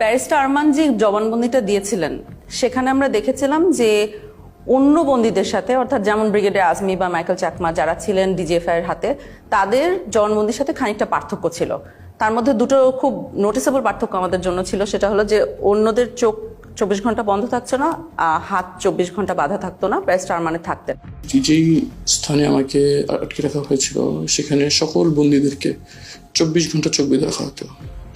প্যারিস্টা আরমান যে জবানবন্দিটা দিয়েছিলেন। সেখানে আমরা দেখেছিলাম যে অন্য বন্দীদের সাথে, অর্থাৎ যেমন ব্রিগেডের আজমি বা মাইকেল চাকমা যারা ছিলেন ডিজিএফআই এর হাতে, তাদের জবানবন্দির সাথে খানিকটা পার্থক্য ছিল। তার মধ্যে দুটো খুব নোটিসেবল পার্থক্য আমাদের জন্য ছিল, সেটা হলো যে অন্যদের চোখ চব্বিশ ঘণ্টা বন্ধ থাকছে না হাত চব্বিশ ঘণ্টা বাধা থাকতো না প্যারিস্টা আরমানে থাকতেন। যেই স্থানে আমাকে আটকে রাখা হয়েছিল, সেখানে সকল বন্দীদেরকে চব্বিশ ঘণ্টা চোখ বেঁধে রাখা হতো।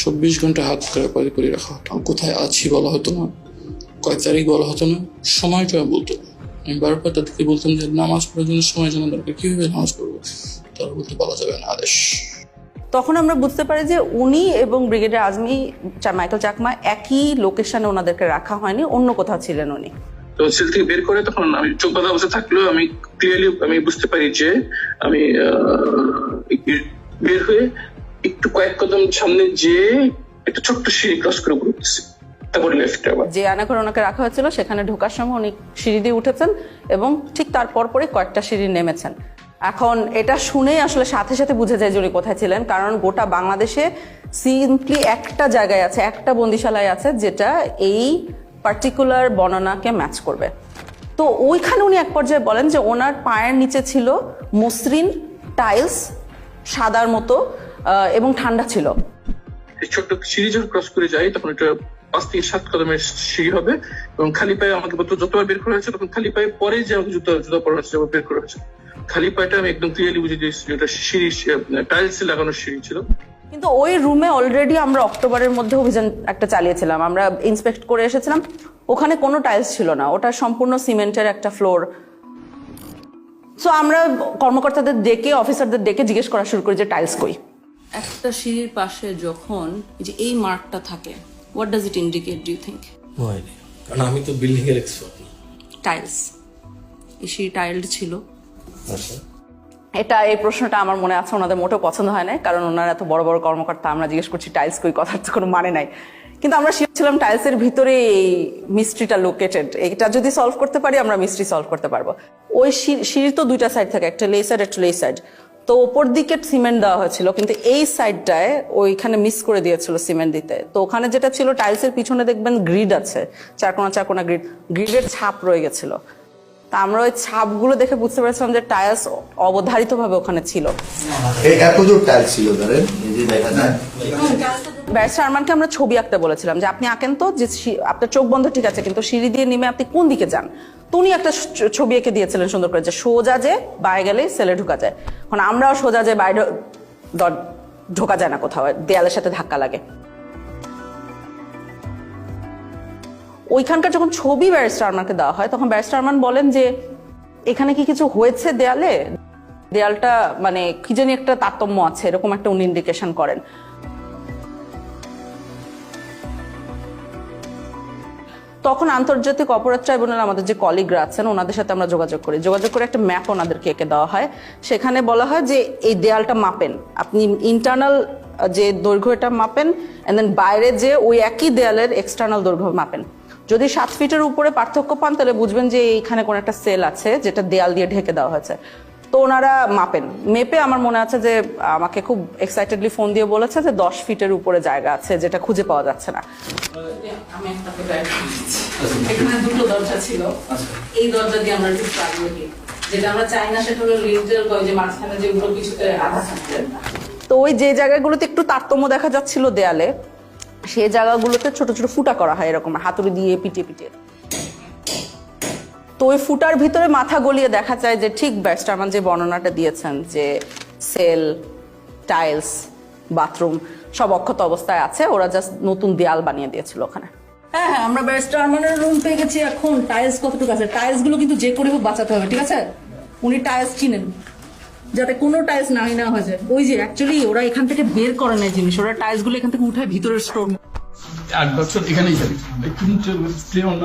চব্বিশ ঘণ্টা হাত করে করে রাখা হতো। কোথায় আছি বলা হতো না, কয় তারিখ বলা হতো না সময়টা বলতো আমি বারবার তাদেরকে বলতাম যে, নামাজ পড়ার জন্য সময় জানা দরকার, কীভাবে নামাজ পড়ব? তারা বলতে, বলা যাবে না, আদেশ। তখন আমরা বুঝতে পারি যে উনি এবং ব্রিগেডিয়ার আজমি মাইকেল চাকমা একই লোকেশনে ওনাদেরকে রাখা হয়নি অন্য কোথাও ছিলেন উনি। তো সেল থেকে বের করে তখন আমি চোখ বাঁধা অবস্থা থাকলেও আমি ক্লিয়ারলি আমি বুঝতে পারি যে আমি বের হয়ে একটু কয়েক কদম সামনে যে একটা ছোট্ট সিঁড়ি ক্রস করে আবার। যে আয়নাঘরে ওনাকে রাখা হয়েছিল সেখানে ঢোকার সময় উনি সিঁড়ি দিয়ে উঠেছেন এবং ঠিক তার পরপরই কয়েকটা সিঁড়ি নেমেছেন। এখন এটা শুনেই আসলে সাথে সাথে বুঝে যায় যে উনি কোথায় ছিলেন, কারণ গোটা বাংলাদেশে সিম্পলি একটা জায়গায় আছে, একটা বন্দিশালায় আছে যেটা এই পার্টিকুলার বর্ণনাকে ম্যাচ করবে। তো ওইখানে উনি এক পর্যায়ে বলেন যে ওনার পায়ের নিচে ছিল মসৃণ টাইলস সাদার মতো এবং ঠান্ডা ছিল। ছোট্ট সিঁড়ি যখন ক্রস করে যাই তখন এটা পাঁচ থেকে সাত কদমের সিঁড়ি হবে এবং খালি পায়ে আমাকে যত- যতবার বের করা হয়েছে, তখন খালি পায়ে পরে যে আমাকে জুতো জুতো পরা হয়েছে বের করা হয়েছে। খালি পায়েটা আমি একদম ক্লিয়ারলি বুঝে যে এটা সিঁড়ি টাইলস লাগানো সিঁড়ি ছিল। কিন্তু ওই রুমে অলরেডি আমরা অক্টোবরের মধ্যে অভিযান একটা চালিয়েছিলাম। আমরা ইন্সপেক্ট করে এসেছিলাম। ওখানে কোনো টাইলস ছিল না। ওটা সম্পূর্ণ সিমেন্টের একটা ফ্লোর সো আমরা কর্মকর্তাদের ডেকে অফিসারদের ডেকে জিজ্ঞেস করা শুরু করি যে টাইলস কই? একটা সিঁড়ির পাশে যখন এই যে এই মার্কটা থাকে what does it indicate do think idea কারণ আমি তো বিল্ডিং এর এক্সপার্ট টাইলস এই সিঁড়ি টাইলড ছিল। এটা এই প্রশ্নটা আমার মনে আছে, ওনাদের মোটেও পছন্দ হয় না কারণ ওনারা এত বড় বড় কর্মকর্তা, আমরা জিজ্ঞেস করছি টাইলস কই? কথার তো কোনো মানে নাই। কিন্তু আমরা শিওর ছিলাম টাইলসের ভিতরে এই মিস্ট্রিটা লোকেটেড এটা যদি সলভ করতে পারি, আমরা মিস্ট্রি সলভ করতে পারব। ওই সিঁড়ি- তো দুইটা সাইড থাকে, একটা লে সাইড একটা লে সাইড তো ওপর দিকে সিমেন্ট দেওয়া হয়েছিল, কিন্তু এই সাইডটায় ওইখানে মিস করে দিয়েছিল সিমেন্ট দিতে। তো ওখানে যেটা ছিল টাইলসের পিছনে দেখবেন গ্রিড আছে, চারকোনা চারকোনা গ্রিড গ্রিডের ছাপ রয়ে গেছিল। তা আমরা ওই ছাপগুলো দেখে বুঝতে পেরেছিলাম যে টাইলস অবধারিতভাবে ওখানে ছিল। এত দূর টাইল ছিল ধরেন? এই যে দেখা যায়। ব্যারিস্টার আরমানকে আমরা ছবি আঁকতে বলেছিলাম যে আপনি আঁকেন তো যে আপনার চোখ বন্ধ ঠিক আছে কিন্তু সিঁড়ি দিয়ে নেমে আপনি কোন দিকে যান? তো উনি একটা ছবি এঁকে দিয়েছিলেন সুন্দর করে যে সোজা যে বাইরে গেলেই সেলে ঢোকা যায়। এখন আমরাও সোজা যে বাইরে ঢোকা যায় না কোথাও দেয়ালের সাথে ধাক্কা লাগে। ওইখানকার যখন ছবি ব্যারিস্টার আরমানকে দেওয়া হয়, তখন ব্যারিস্টার আরমান বলেন যে, এখানে কি কিছু হয়েছে দেয়ালে? দেয়ালটা মানে কি জানি একটা তারতম্য আছে, এরকম একটা উনি ইন্ডিকেশন করেন। তখন আন্তর্জাতিক অপরাধ ট্রাইব্যুনাল আমাদের যে কলিগরা আছেন, ওনাদের সাথে আমরা যোগাযোগ করি। যোগাযোগ করে একটা ম্যাপ ওনাদেরকে এঁকে দেওয়া হয়। সেখানে বলা হয় যে, এই দেয়ালটা মাপেন। আপনি ইন্টারনাল যে দৈর্ঘ্যটা মাপেন অ্যান্ড দেন বাইরে যে ওই একই দেয়ালের এক্সটার্নাল দৈর্ঘ্য মাপেন। যদি সাত ফিটের উপরে পার্থক্য পান তাহলে বুঝবেন যে এইখানে কোনো একটা সেল আছে যেটা দেয়াল দিয়ে ঢেকে দেওয়া হয়েছে। তো ওনারা মাপেন। মেপে আমার মনে আছে যে আমাকে খুব এক্সাইটেডলি ফোন দিয়ে বলেছে যে দশ ফিটের উপরে জায়গা আছে যেটা খুঁজে পাওয়া যাচ্ছে না। আমি এখানে দুটো দরজা ছিল। এই দরজা দিয়ে আমরা আগ্রহী যেটা আমরা চাই না সেটা হলো লিন্টেল যে মাঝখানে যেগুলো কিছুতে আধা তো ওই যে জায়গাগুলোতে একটু তারতম্য দেখা যাচ্ছিল দেয়ালে সেই জায়গাগুলোতে ছোট ছোট ফুটা করা হয় এরকম, হাতুড়ি দিয়ে পিটিয়ে পিটিয়ে। তো ওই ফুটার ভিতরে মাথা গলিয়ে দেখা যায় যে ঠিক ব্যাস্টারমান যে বর্ণনাটা দিয়েছেন যে সেল, টাইলস, বাথরুম, সব অক্ষত অবস্থায় আছে, ওরা জাস্ট নতুন দেয়াল বানিয়ে দিয়েছিল ওখানে। হ্যাঁ হ্যাঁ আমরা ব্যারিস্টার আরমানের রুম পেয়ে গেছি এখন। টাইলস কতটুকু আছে? টাইলসগুলো কিন্তু যে করে হোক বাঁচাতে হবে, ঠিক আছে? উনি টাইলস চিনেন যাতে কোনো টাইলস নাই হয় না হয়ে যায়। ওই যে অ্যাকচুয়ালি ওরা এখান থেকে বের করে নেয় জিনিস। ওরা টাইলসগুলো এখান থেকে উঠায় ভিতরে স্টোর আট বছর এখানেই থাকি তিনটে প্লে অন